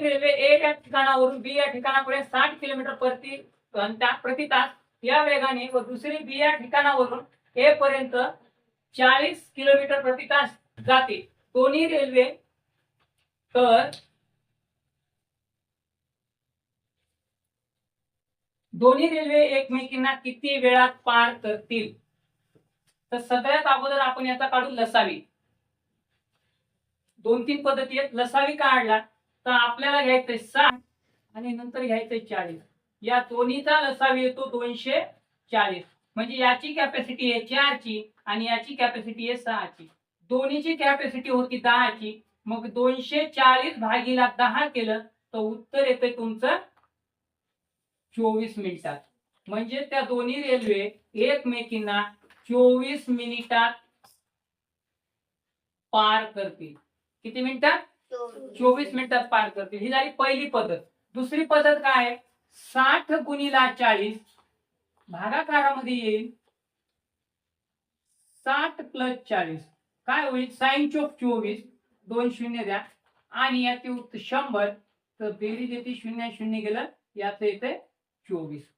एक रेल्वे एक या ठिकाणावरून बी या ठिकाणापर्यंत साठ किलोमीटर प्रति घंटा प्रति तास या वेगाने व दुसरी बी या ठिकाणावरून ए पर्यंत चाळीस किलोमीटर प्रति तास जाते. दोन्ही रेल्वे तर दोन्ही रेल्वे एकमेकींना किती वेळात पार करतील? तर सगळ्यात अगोदर आपण याचा काढू लसावी. दोन तीन पद्धती आहेत. लसावी काढला तर आपल्याला घ्यायचंय साठ आणि नंतर घ्यायचंय चाळीस. या दोन्हीचा लसाव येतो दोनशे चाळीस. म्हणजे याची कॅपॅसिटी आहे चारची आणि याची कॅपॅसिटी आहे सहाची. दोन्हीची कॅपॅसिटी होती दहाची. मग दोनशे चाळीस भागीला दहा केलं तर उत्तर येतंय तुमचं चोवीस मिनिटात. म्हणजे त्या दोन्ही रेल्वे एकमेकींना चोवीस मिनिटात पार करतील. किती मिनिटात? चोवीस मिनिटात पार करतील. ही झाली पहिली पद्धत. दुसरी पद्धत काय? आहे साठ गुणिला चाळीस भागाकारामध्ये येईल साठ प्लस चाळीस. काय होईल? साईन चोक चोवीस. दोन शून्य द्या. आणि याचे उत्तर शंभर. तर बेरीज येते शून्य शून्य गेलं याचं येते चोवीस.